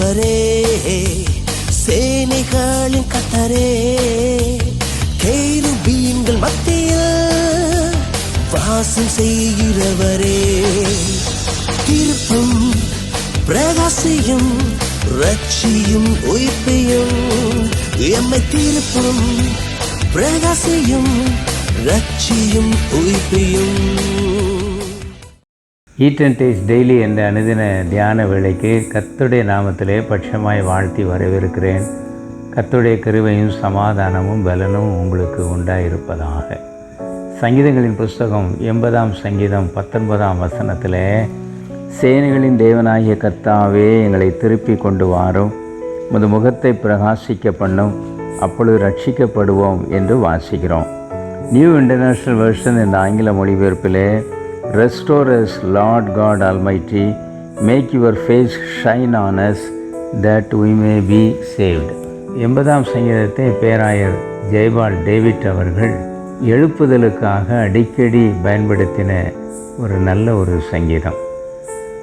மீட்பரே சேனைகளின் கத்தரே கேருபீன்கள் மத்தியில் வாசம் செய்கிறவரே. தீர்ப்பும் பிரகாசியும் ரட்சியும் உயிர்ப்பையும் எம்மை தீர்ப்பும் பிரகாசியும் ரட்சியும் உயிர்ப்பையும். ஈட் அண்ட் டேஸ்ட் டெய்லி என்ற அனுதின தியான வேளைக்கு கத்துடைய நாமத்திலே பட்சமாய் வாழ்த்தி வரவேற்கிறேன். கத்துடைய கருவையும் சமாதானமும் பலனும் உங்களுக்கு உண்டாயிருப்பதாக. சங்கீதங்களின் புஸ்தகம் எண்பதாம் சங்கீதம் பத்தொன்பதாம் வசனத்தில் சேனைகளின் தேவனாகிய கர்த்தாவே எங்களை திருப்பி கொண்டு வாரும். முது முகத்தை பிரகாசிக்க பண்ணும். அப்பொழுது ரட்சிக்கப்படுவோம் என்று வாசிக்கிறோம். நியூ இன்டர்நேஷ்னல் வெர்ஷன் இந்த ஆங்கில மொழிபெயர்ப்பிலே Restore us, Lord God Almighty, your face shine shine on that we may be be எண்பதாம் சங்கீதத்தை பேராயர் ஜெய்பால் டேவிட் அவர்கள் எழுப்புதலுக்காக அடிக்கடி பயன்படுத்தின ஒரு நல்ல ஒரு சங்கீதம்.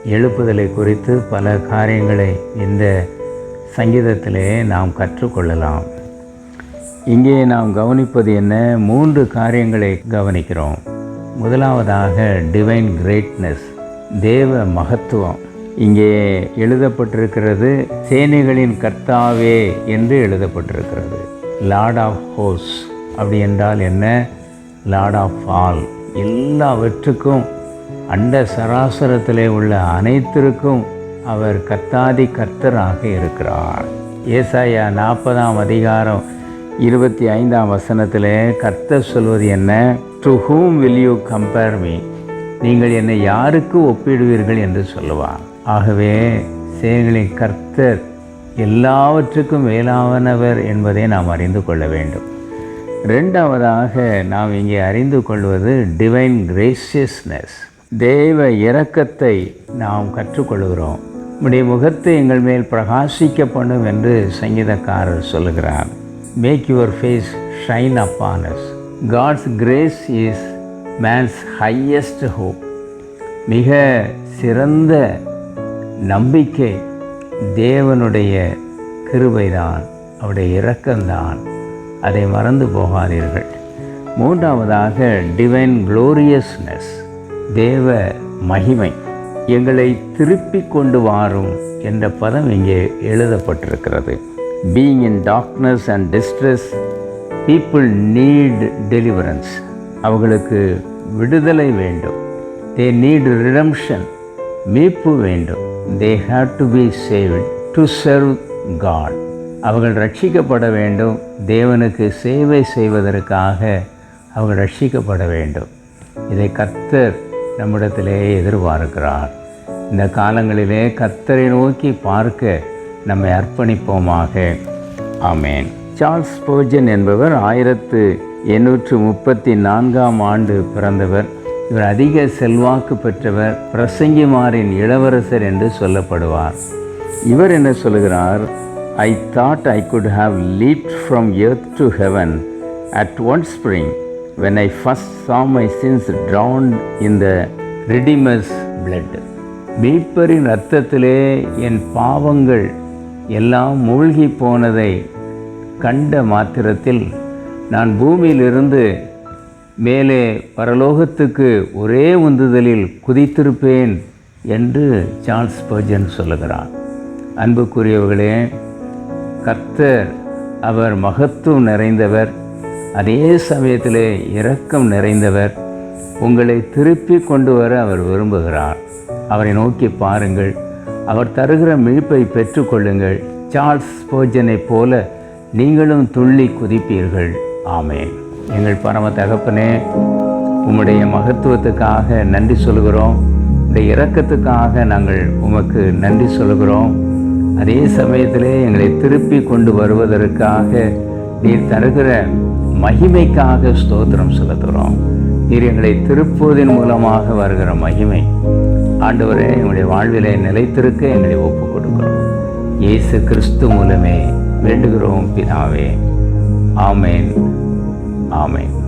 எழுப்புதலை குறித்து பல காரியங்களை இந்த சங்கீதத்திலே நாம் கற்றுக்கொள்ளலாம். இங்கே நாம் கவனிப்பது என்ன? மூன்று காரியங்களை கவனிக்கிறோம். முதலாவதாக டிவைன் கிரேட்னஸ் தேவ மகத்துவம். இங்கே எழுதப்பட்டிருக்கிறது சேனைகளின் கர்த்தாவே என்று எழுதப்பட்டிருக்கிறது. லார்ட் ஆஃப் ஹோஸ் அப்படி என்றால் என்ன? லார்ட் ஆஃப் ஆல் எல்லாவற்றுக்கும் அண்ட சராசரத்திலே உள்ள அனைத்திற்கும் அவர் கர்த்தாதி கர்த்தராக இருக்கிறார். ஏசாயா நாற்பதாம் அதிகாரம் இருபத்தி ஐந்தாம் வசனத்தில் கர்த்தர் சொல்வது என்ன? To whom will you compare me நீங்கள் என்னை யாருக்கு ஒப்பிடுவீர்கள்? என்று சொல்லுவார். ஆகவே சேகலின் கர்த்தர் எல்லாவற்றுக்கும் மேலானவர் என்பதை நாம் அறிந்து கொள்ள வேண்டும். ரெண்டாவதாக நாம் இங்கே அறிந்து கொள்வது டிவைன் கிரேசியஸ்னஸ் தேவ இரக்கத்தை நாம் கற்றுக்கொள்கிறோம். நம்முடைய முகத்தை எங்கள் மேல் பிரகாசிக்க பண்ணும் என்று சங்கீதக்காரர் சொல்லுகிறார். Make your face shine upon us God's grace is man's highest hope மிக சிறந்த நம்பிக்கை தேவனுடைய கிருபைதான். அவருடைய இரக்கம்தான். அதை மறந்து போகாதீர்கள். மூன்றாவதாக டிவைன் க்ளோரியஸ்னஸ் தேவ மகிமை. எங்களை திருப்பி கொண்டு வாரும் என்ற பதம் இங்கே எழுதப்பட்டிருக்கிறது. Being in darkness and distress people need deliverance அவர்களுக்கு விடுதலை வேண்டும். தே நீட் ரிடம்ஷன் மீட்பு வேண்டும். They have to be saved to serve God அவர்கள் ரட்சிக்கப்பட வேண்டும். தேவனுக்கு சேவை செய்வதற்காக அவர்கள் ரட்சிக்கப்பட வேண்டும். இதை கர்த்தர் நம்மிடத்திலே எதிர்பார்க்கிறார். இந்த காலங்களிலே கர்த்தரை நோக்கி பார்க்க நம்மை அர்ப்பணிப்போமாக. ஆமேன். சார்ல்ஸ் போஜன் என்பவர் ஆயிரத்து எண்ணூற்று முப்பத்தி நான்காம் ஆண்டு பிறந்தவர். இவர் அதிக செல்வாக்கு பெற்றவர் பிரசங்கிமாரின் இளவரசர் என்று சொல்லப்படுவார். இவர் என்ன சொல்கிறார் I thought I could have leapt from earth to heaven at one spring when I first saw my sins drowned in the Redeemer's blood மீட்பரின் ரத்தத்திலே என் பாவங்கள் எல்லாம் மூழ்கி போனதை கண்ட மாத்திரத்தில் நான் பூமியிலிருந்து மேலே பரலோகத்துக்கு ஒரே உந்துதலில் குதித்திருப்பேன் என்று சார்ல்ஸ் பர்ஜன் சொல்லுகிறார் அன்புக்குரியவர்களே கர்த்தர் அவர் மகத்துவம் நிறைந்தவர் அதே சமயத்திலே இரக்கம் நிறைந்தவர் உங்களை திருப்பி கொண்டு வர அவர் விரும்புகிறார். அவரை நோக்கி பாருங்கள். அவர் தருகிற மீட்பை பெற்றுக்கொள்ளுங்கள். சார்ல்ஸ் போஜனைப் போல நீங்களும் துள்ளி குதிப்பீர்கள். ஆமேன். எங்கள் பரம தகப்பனே உம்முடைய மகத்துவத்துக்காக நன்றி சொல்கிறோம் உடைய இரக்கத்துக்காக நாங்கள் உமக்கு நன்றி சொல்கிறோம் அதே சமயத்திலே எங்களை திருப்பி கொண்டு வருவதற்காக நீர் தருகிற மகிமைக்காக ஸ்தோத்திரம் செலுத்துகிறோம். நீர் எங்களை திருப்புவதன் மூலமாக வருகிற மகிமை. ஆண்டவரே எங்களுடைய வாழ்விலை நிலைத்திருக்க எங்களை ஒப்பு கொடுக்கிறோம் இயேசு கிறிஸ்து மூலமே வேண்டுகிறோம் பிதாவே. ஆமேன். ஆமேன்.